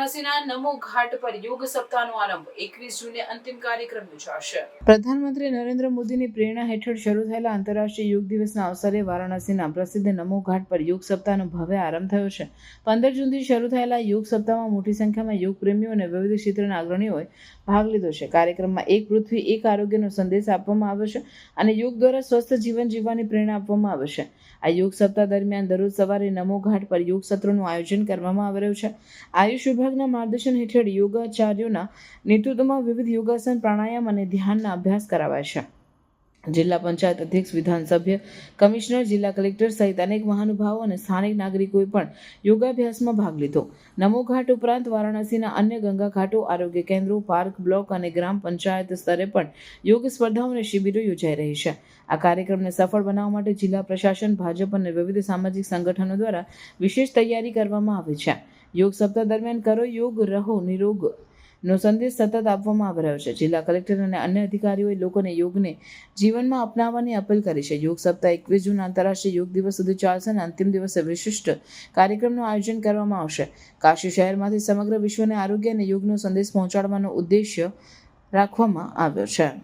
વારાણસીના નમો ઘાટ પર યોગ સપ્તાહનો આરંભ. એકવીસ જૂને અંતિમ કાર્યક્રમ યોજાશે. પ્રધાનમંત્રી નરેન્દ્ર મોદીની પ્રેરણા હેઠળ શરૂ થયેલા આંતરરાષ્ટ્રીય યોગ દિવસના અવસરે વારાણસીના પ્રસિદ્ધ નમો ઘાટ પર યોગ સપ્તાહનો ભવ્ય આરંભ થયો છે. પંદર જૂનથી શરૂ થયેલા યોગ સપ્તાહમાં મોટી સંખ્યામાં યોગ પ્રેમીઓ અને વિવિધ ક્ષેત્રના અગ્રણીઓએ ભાગ લીધો છે. કાર્યક્રમમાં એક પૃથ્વી, એક આરોગ્યનો સંદેશ આપવામાં આવ્યો છે અને યોગ દ્વારા સ્વસ્થ જીવન જીવવાની પ્રેરણા આપવામાં આવે છે. આ યોગ સપ્તાહ દરમિયાન દરરોજ સવારે નમો ઘાટ પર યોગ સત્રોનું આયોજન કરવામાં આવી રહ્યું છે. આયુષ વિભાગના માર્ગદર્શન હેઠળ યોગાચાર્યોના નેતૃત્વમાં વિવિધ યોગાસન પ્રાણાયામ અને ધ્યાનના અભ્યાસ કરાવાય છે. જિલ્લા પંચાયત અધ્યક્ષ, વિધાનસભ્ય, કમિશનર, જિલ્લા કલેક્ટર સહિત અનેક મહાનુભાવો અને સ્થાનિક નાગરિકોએ પણ યોગાભ્યાસમાં ભાગ લીધો. નમો ઘાટ ઉપરાંત વારાણસીના અન્ય ગંગા ઘાટો, આરોગ્ય કેન્દ્રો, પાર્ક, બ્લોક અને ગ્રામ પંચાયત સ્તરે પણ યોગ સ્પર્ધાઓ અને શિબિરો યોજાઈ રહી છે. આ કાર્યક્રમને સફળ બનાવવા માટે જિલ્લા પ્રશાસન, ભાજપ અને વિવિધ સામાજિક સંગઠનો દ્વારા વિશેષ તૈયારી કરવામાં આવી છે. યોગ સપ્તાહ દરમિયાન કરો યોગ, રહો નિરોગ નો સંદેશ સતત આપવામાં આવી રહ્યો છે. જિલ્લા કલેક્ટર અને અન્ય અધિકારીઓએ લોકોને યોગને જીવનમાં અપનાવવાની અપીલ કરી છે. યોગ સપ્તાહ એકવીસ જૂન આંતરરાષ્ટ્રીય યોગ દિવસ સુધી ચાલશે અને અંતિમ દિવસે વિશિષ્ટ કાર્યક્રમનું આયોજન કરવામાં આવશે. કાશી શહેરમાંથી સમગ્ર વિશ્વને આરોગ્ય અને યોગનો સંદેશ પહોંચાડવાનો ઉદ્દેશ્ય રાખવામાં આવ્યો છે.